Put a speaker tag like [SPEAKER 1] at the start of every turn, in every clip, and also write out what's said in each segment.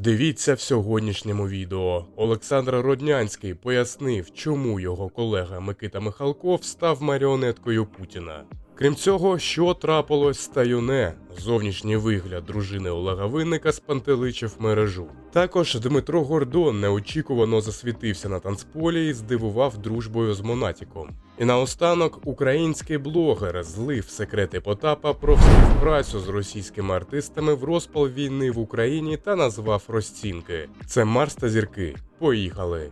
[SPEAKER 1] Дивіться в сьогоднішньому відео. Олександр Роднянський пояснив, чому його колега Микита Михалков став маріонеткою Путіна. Крім цього, що трапилось з Таюне, зовнішній вигляд дружини Олега Винника спантеличив мережу. Також Дмитро Гордон неочікувано засвітився на танцполі і здивував дружбою з Монатіком. І наостанок український блогер злив секрети Потапа про співпрацю з російськими артистами в розпал війни в Україні та назвав розцінки. Це Марс та зірки. Поїхали!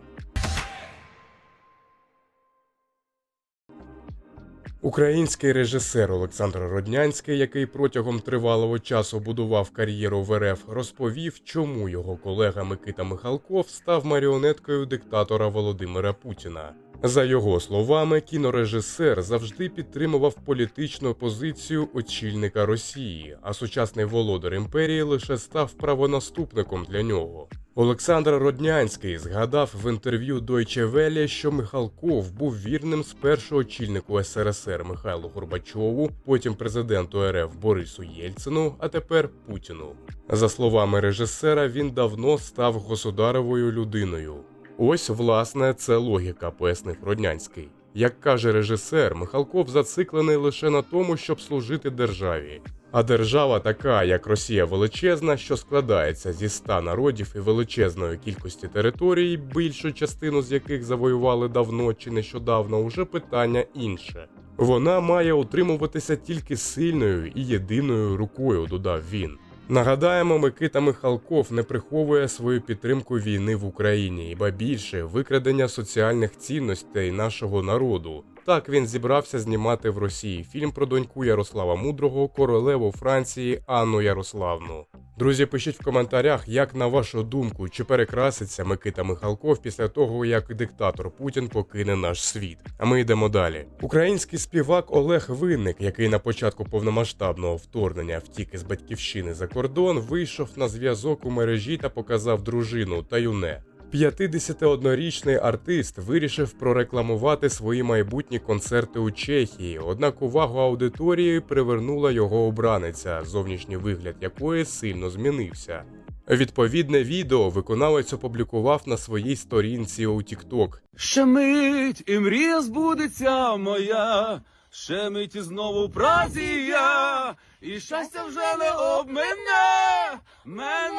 [SPEAKER 1] Український режисер Олександр Роднянський, який протягом тривалого часу будував кар'єру в РФ, розповів, чому його колега Микита Михалков став маріонеткою диктатора Володимира Путіна. За його словами, кінорежисер завжди підтримував політичну позицію очільника Росії, а сучасний володар імперії лише став правонаступником для нього. Олександр Роднянський згадав в інтерв'ю Deutsche Welle, що Михалков був вірним спершу очільнику СРСР Михайлу Горбачову, потім президенту РФ Борису Єльцину, а тепер Путіну. За словами режисера, він давно став государовою людиною. Ось, власне, це логіка, пояснив Роднянський. Як каже режисер, Михалков зациклений лише на тому, щоб служити державі. А держава така, як Росія величезна, що складається зі ста народів і величезної кількості територій, більшу частину з яких завоювали давно чи нещодавно, уже питання інше. Вона має утримуватися тільки сильною і єдиною рукою, додав він. Нагадаємо, Микита Михалков не приховує свою підтримку війни в Україні, ба більше викрадення соціальних цінностей нашого народу. Так він зібрався знімати в Росії фільм про доньку Ярослава Мудрого, королеву Франції Анну Ярославну. Друзі, пишіть в коментарях, як на вашу думку, чи перекраситься Микита Михалков після того, як диктатор Путін покине наш світ. А ми йдемо далі. Український співак Олег Винник, який на початку повномасштабного вторгнення втік із батьківщини за кордон, вийшов на зв'язок у мережі та показав дружину Таюне. 51-річний артист вирішив прорекламувати свої майбутні концерти у Чехії, однак увагу аудиторії привернула його обраниця, зовнішній вигляд якої сильно змінився. Відповідне відео виконавець опублікував на своїй сторінці у TikTok.
[SPEAKER 2] Ще мить і мрія збудеться моя, ще мить і знову празі я, і щастя вже не обмене мене.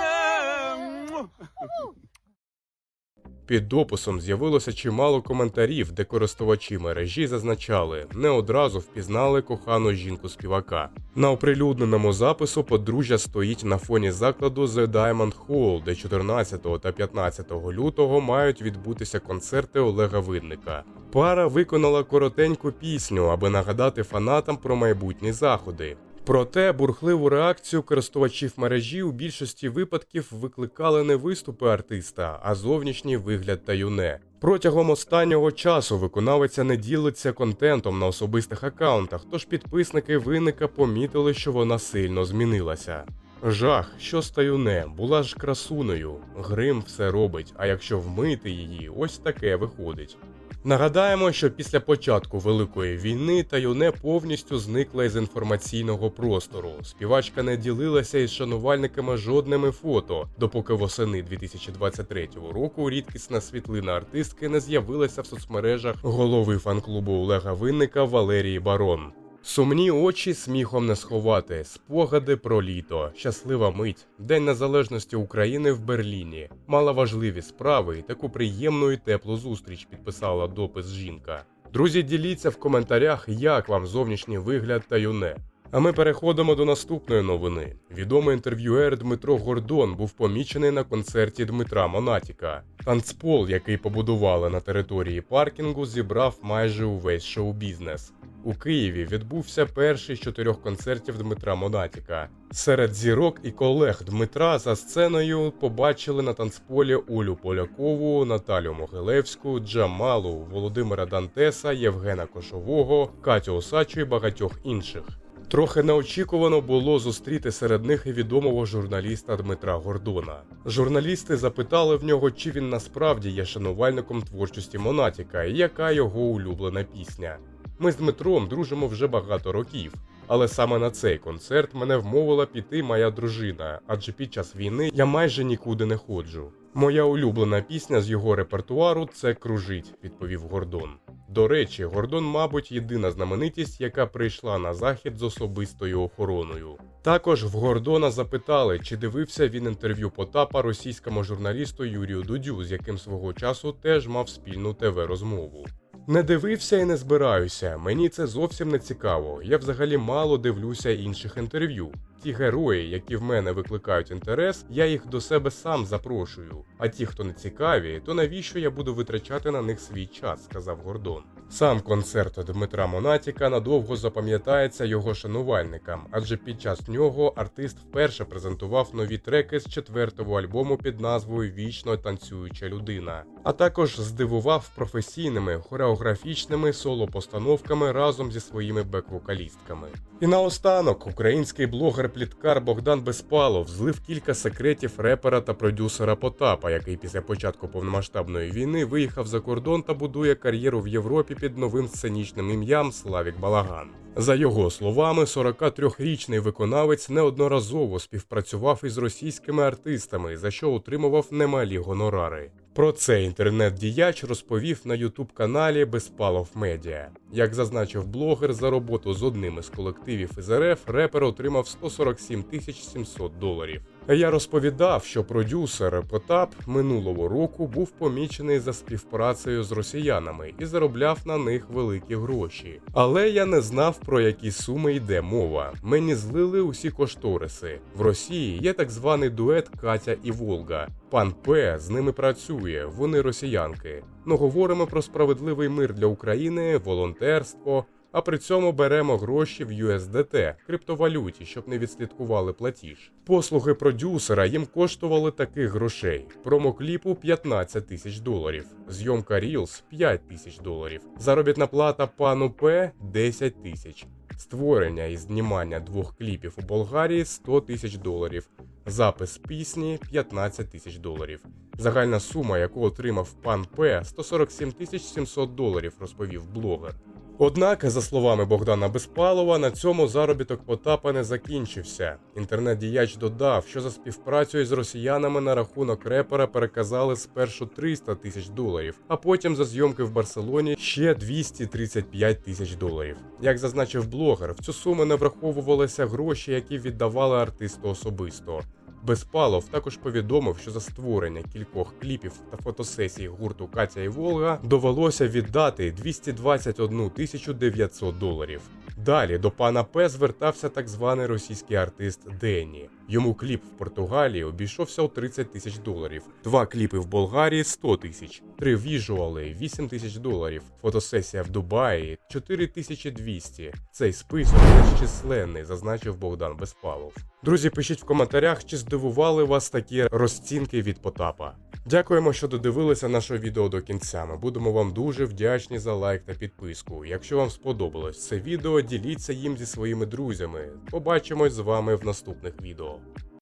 [SPEAKER 1] Під дописом з'явилося чимало коментарів, де користувачі мережі зазначали, не одразу впізнали кохану жінку співака. На оприлюдненому запису подружжя стоїть на фоні закладу The Diamond Hall, де 14 та 15 лютого мають відбутися концерти Олега Видника. Пара виконала коротеньку пісню, аби нагадати фанатам про майбутні заходи. Проте бурхливу реакцію користувачів мережі у більшості випадків викликали не виступи артиста, а зовнішній вигляд та юне. Протягом останнього часу виконавиця не ділиться контентом на особистих акаунтах, тож підписники виника помітили, що вона сильно змінилася. Жах, що стаюне, була ж красунею. Грим все робить, а якщо вмити її, ось таке виходить. Нагадаємо, що після початку Великої війни Таюне повністю зникла із інформаційного простору. Співачка не ділилася із шанувальниками жодними фото, допоки восени 2023 року рідкісна світлина артистки не з'явилася в соцмережах голови фан-клубу Олега Винника Валерії Барон. Сумні очі сміхом не сховати, спогади про літо, щаслива мить, День Незалежності України в Берліні. Мала важливі справи і таку приємну і теплу зустріч підписала допис жінка. Друзі, діліться в коментарях, як вам зовнішній вигляд та юне. А ми переходимо до наступної новини. Відомий інтерв'юер Дмитро Гордон був помічений на концерті Дмитра Монатіка. Танцпол, який побудували на території паркінгу, зібрав майже увесь шоу-бізнес. У Києві відбувся перший з чотирьох концертів Дмитра Монатіка. Серед зірок і колег Дмитра за сценою побачили на танцполі Олю Полякову, Наталю Могилевську, Джамалу, Володимира Дантеса, Євгена Кошового, Катю Осачу і багатьох інших. Трохи неочікувано було зустріти серед них і відомого журналіста Дмитра Гордона. Журналісти запитали в нього, чи він насправді є шанувальником творчості Монатіка і яка його улюблена пісня. Ми з Дмитром дружимо вже багато років. Але саме на цей концерт мене вмовила піти моя дружина, адже під час війни я майже нікуди не ходжу. Моя улюблена пісня з його репертуару це Кружить, відповів Гордон. До речі, Гордон, мабуть, єдина знаменитість, яка прийшла на захід з особистою охороною. Також в Гордона запитали, чи дивився він інтерв'ю Потапа російському журналісту Юрію Дудю, з яким свого часу теж мав спільну ТВ-розмову. Не дивився і не збираюся. Мені це зовсім не цікаво. Я взагалі мало дивлюся інших інтерв'ю. Ті герої, які в мене викликають інтерес, я їх до себе сам запрошую. А ті, хто не цікаві, то навіщо я буду витрачати на них свій час, сказав Гордон. Сам концерт Дмитра Монатіка надовго запам'ятається його шанувальникам, адже під час нього артист вперше презентував нові треки з четвертого альбому під назвою Вічно танцююча людина, а також здивував професійними хореографічними соло-постановками разом зі своїми бек-вокалістками. І наостанок український блогер-пліткар Богдан Безпалов злив кілька секретів репера та продюсера Потапа, який після початку повномасштабної війни виїхав за кордон та будує кар'єру в Європі під новим сценічним ім'ям Славік Балаган. За його словами, 43-річний виконавець неодноразово співпрацював із російськими артистами, за що отримував немалі гонорари. Про це інтернет-діяч розповів на ютуб каналі Безпалов Медіа. Як зазначив блогер, за роботу з одним із колективів із РФ репер отримав 147 тисяч 700 доларів. Я розповідав, що продюсер Потап минулого року був помічений за співпрацею з росіянами і заробляв на них великі гроші. Але я не знав про які суми йде мова. Мені злили усі кошториси. В Росії є так званий дует Катя і Волга. Пан П з ними працює, вони росіянки. Ну говоримо про справедливий мир для України, волонтерство. А при цьому беремо гроші в USDT, криптовалюті, щоб не відслідкували платіж. Послуги продюсера їм коштували таких грошей: промокліпу 15 тисяч доларів, зйомка Reels 5 тисяч доларів, заробітна плата пану П 10 тисяч, створення і знімання двох кліпів у Болгарії 100 тисяч доларів, запис пісні 15 тисяч доларів. Загальна сума, яку отримав пан П 147 тисяч 700 доларів, розповів блогер. Однак, за словами Богдана Безпалова, на цьому заробіток Потапа не закінчився. Інтернет-діяч додав, що за співпрацю із росіянами на рахунок репера переказали спершу 300 тисяч доларів, а потім за зйомки в Барселоні ще 235 тисяч доларів. Як зазначив блогер, в цю суму не враховувалися гроші, які віддавали артисту особисто. Безпалов також повідомив, що за створення кількох кліпів та фотосесій гурту Катя і Волга довелося віддати 221 тисячу 900 доларів. Далі до пана П звертався так званий російський артист Денні. Йому кліп в Португалії обійшовся у 30 тисяч доларів, два кліпи в Болгарії 100 тисяч, три віжуали 8 тисяч доларів, фотосесія в Дубаї 4200. Цей список незчисленний, зазначив Богдан Безпалов. Друзі, пишіть в коментарях, чи здивували вас такі розцінки від Потапа. Дякуємо, що додивилися наше відео до кінця. Ми будемо вам дуже вдячні за лайк та підписку. Якщо вам сподобалось це відео, діліться їм зі своїми друзями. Побачимось з вами в наступних відео.